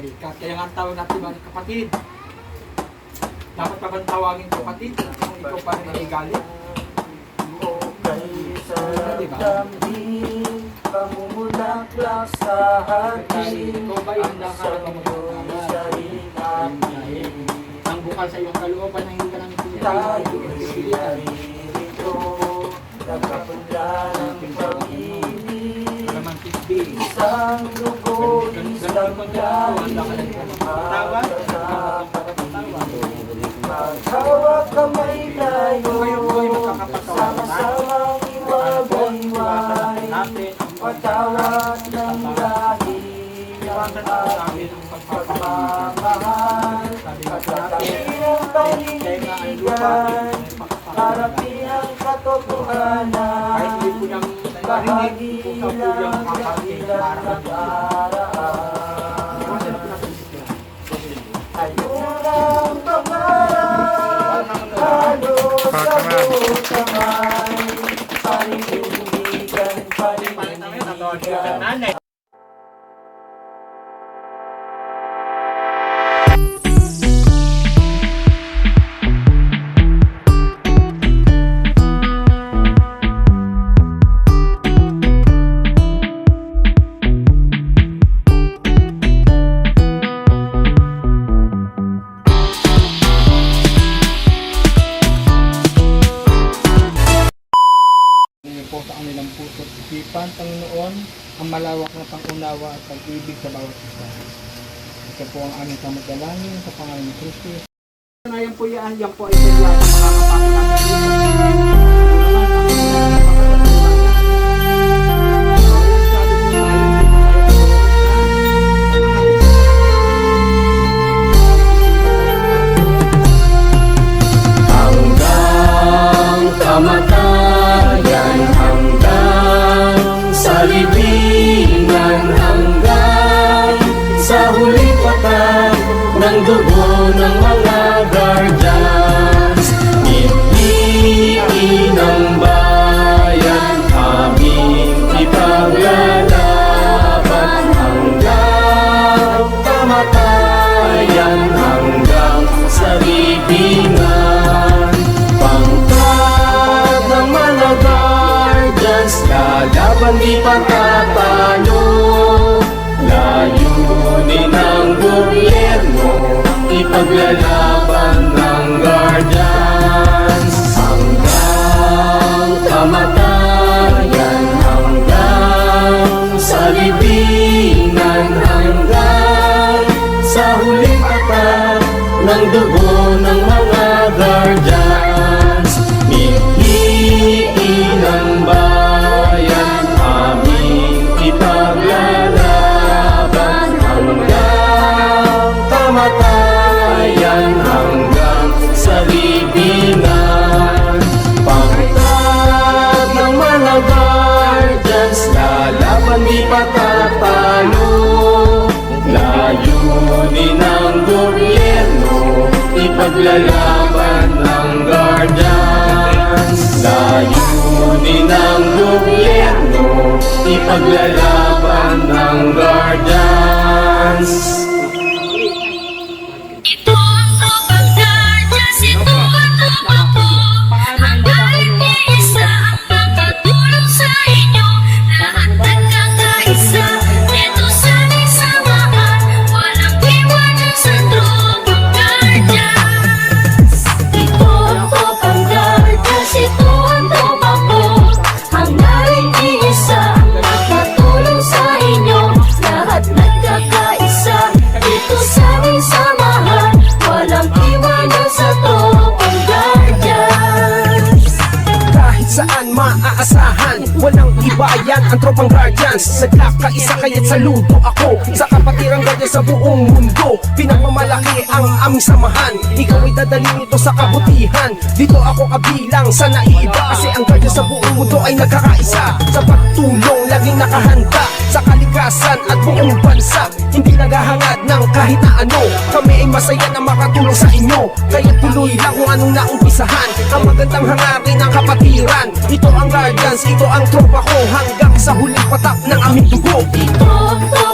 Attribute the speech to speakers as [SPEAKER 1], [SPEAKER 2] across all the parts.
[SPEAKER 1] balikat. Kaya nga ang tawag natin mga kapatid. Dapat pa bang tawagin kapatid kung ikaw pa rin ay galit? Diba?
[SPEAKER 2] Pamumulaklak sa hati
[SPEAKER 1] ikaw ba yung nakarapang mo Ang bukal sa iyong kalooban na hindi ka namin
[SPEAKER 2] Tayo narito Nagkapunla ng pag-ibig
[SPEAKER 1] tisbih.
[SPEAKER 2] Dugo, isang yahin
[SPEAKER 1] Tawag.
[SPEAKER 2] Magkawak kamay tayo. Sama-samang iwagayway Patawad ng dahil
[SPEAKER 1] ang pagpapamahal.
[SPEAKER 2] Pagmamahal Katabi ang panindigan Harapi ang katotohanan Bahagi
[SPEAKER 1] sa
[SPEAKER 2] lang
[SPEAKER 1] kakapit
[SPEAKER 2] ilang sa buong kamay Panindigan, panindigan
[SPEAKER 1] Ngayon po sa kanilang puso at isipan, Panginoon, ang malawak na pangunawa at pag-ibig sa bawat isa. Ito po ang aming kamagdalangin sa pangalan ni Kristo. Ngayon po yan, yan po ay sa mga kapatid
[SPEAKER 2] di patatalo Layunin ng gobyerno Ipaglalaban ng guardians. Hanggang kamatayan Hanggang sa libingan Hanggang sa huling patag ng dugo Ipaglalaban ng guardians. Layunin ng gobyerno Ipaglalaban
[SPEAKER 3] ang tropang guardians. Nagkakaisa
[SPEAKER 4] kaya't saludo ako. Sa kapatirang guardian sa buong mundo Pinagmamalaki ang aming samahan. Ikaw ay dadalhin ito sa kabutihan. Dito ako kabilang sa naiiba Kasi ang guardian sa buong mundo ay nagkakaisa. Sa pagtulong laging nakahanda Sa kalikasan at buong bansa. Hindi naghahangad ng kahit na ano. Kami ay masaya na makatulong sa inyo. Kaya tuloy lang kung anong naumpisahan. Ang magandang hangarin ng kapatiran. Ito ang guardians, ito ang tropa ko. Hanggang sa huling patak ng aming dugo.
[SPEAKER 3] Ito ito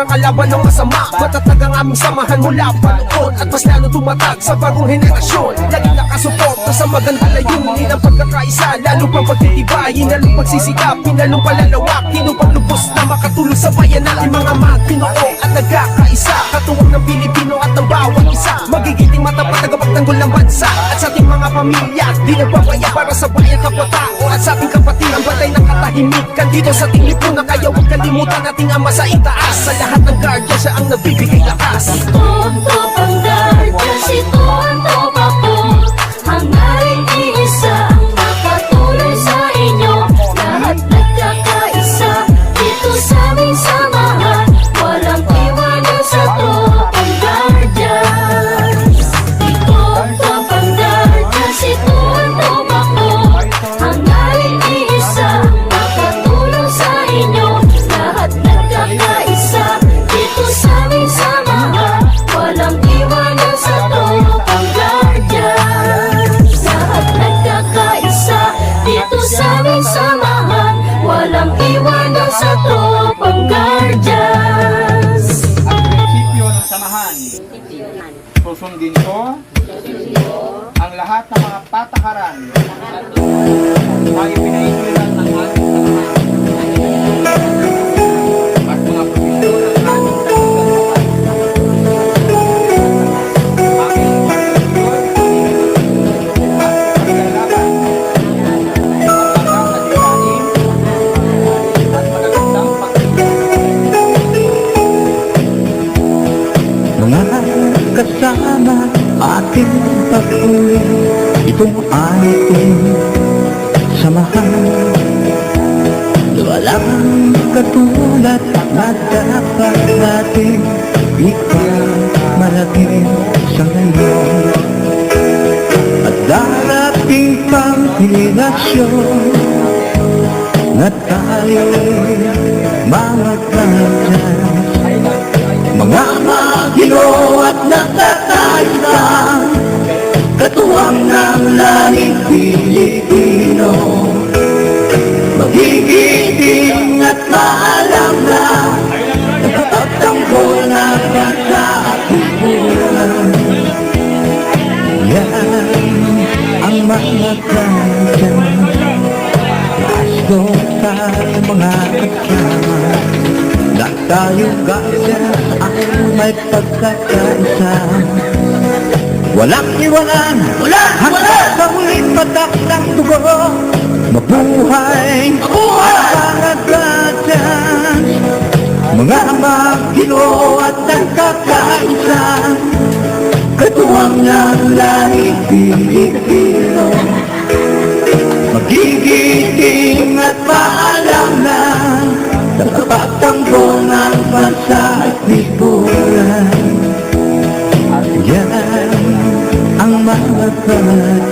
[SPEAKER 4] kapatiran, kalaban ng masama. Matatag ang aming samahan mula pa At mas lalo tumatag sa bagong henerasyon. Laging nakasuporta sa maganda layunin Ang pagkakaisa, lalo pang pagtitibayin Lalong pagsisikapin, lalong palalawakin Upang lubos na makatulong sa bayan natin Mga magpinoo at nagkakaisa. Katuwang ng Pilipino at ng bawat isa. Magigiting matapat tagapagtanggol ng bansa. At sa ating mga pamilya Di nagbabaya para sa bayan kapwa-tao At sa ating kapatiran Batay ng katahimikan. Dito sa ating lipunan Kaya huwag kalimutan ating ama sa itaas. Sa lahat ng guardian Siya ang nagbibigay lakas.
[SPEAKER 1] Tonto panggardiyan si Tonto Papo
[SPEAKER 5] ating
[SPEAKER 6] pag-uwi Itong ating samahan. Walang katulad na dapat natin Ipamalagay sa ngayon. At darating pang henerasyon Na tayo'y mga kanyan mga magilo at nakakaisa Katuwang ng langit Pilipino. Magigiting at maalam na. Nagpapagtanggol na hiburan Yan ang mga kanya. Lasto tayo mga kasama tayo kaya ay may pagkakaisa Walang iwanan Wala! Hanggang sa huling patak ng dugo. Mabuhay Mabuhay! Mga gadyan Mga magilo at nagkakaisa. Katuwang ng lahi Pilipino Magigiting at mga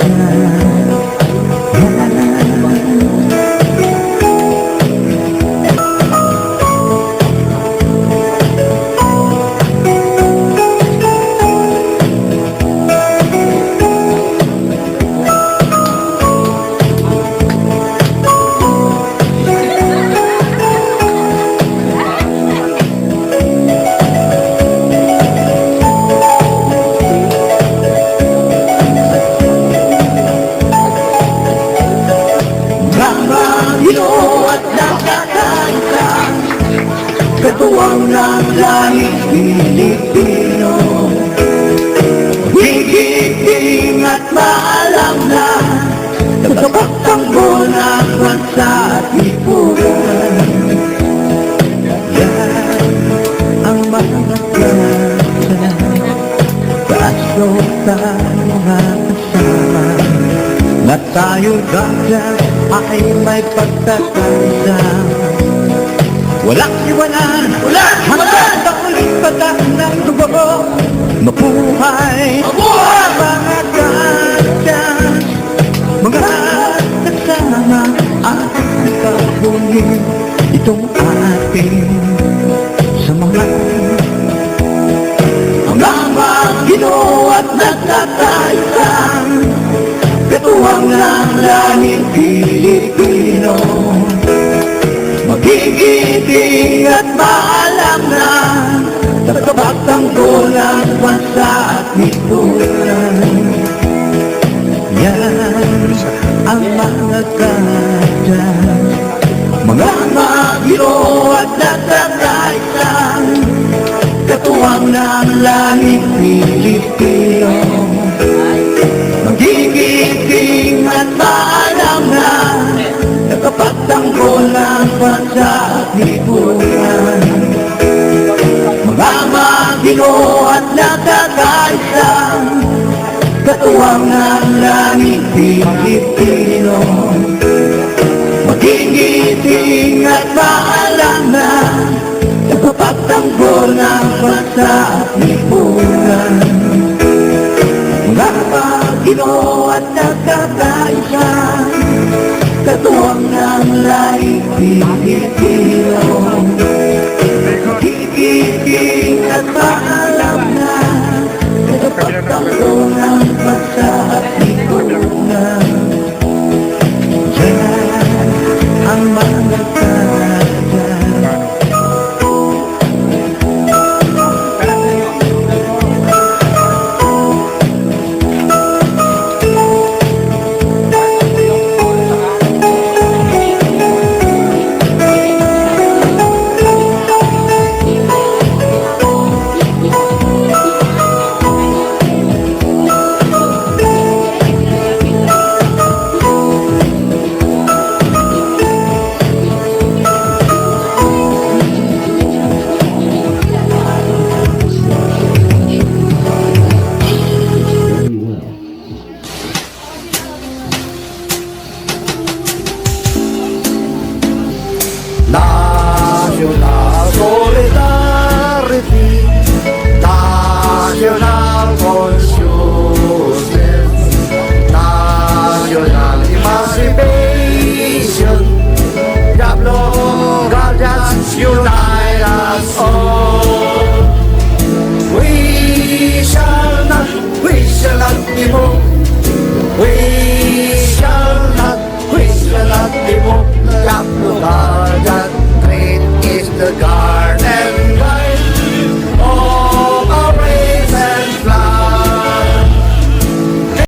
[SPEAKER 6] Katuwang ng langit Pilipino. Higiting at maalam na Nagpapagtanggol ng bansa at lipunan Yan ang mga kanya Kaso tayo mga kasama. Na tayo gagyan ay may pagkakaisa Walang iwanan Wala! Hanggang sa uling patak ng dugo Mabuhay. Mabuhay! Mga gagyan Mga kasama ating kabunin Itong ating samahan Mga magino at nagkakaisang Katuwang ng langit Pilipino pag-ibig at maalam na sa kapagtanggulan bansa at mitulan. Yan ang mga kaya, mga magyo at natataitan, katuwang ng langit Pilipino. Magiging at maalam Nakapagtanggol ang bansa at hipunan Mga magino at nakakaisang Katuwang ng langit Pilipino Magigiting at maalam na Nakapagtanggol ng bansa at hipunan Mga magino at nakakaisa Katuwang ng langit Pilipino Kikiking at maalam na Nakapagtanggol ng bansa at hipunan
[SPEAKER 2] Guardians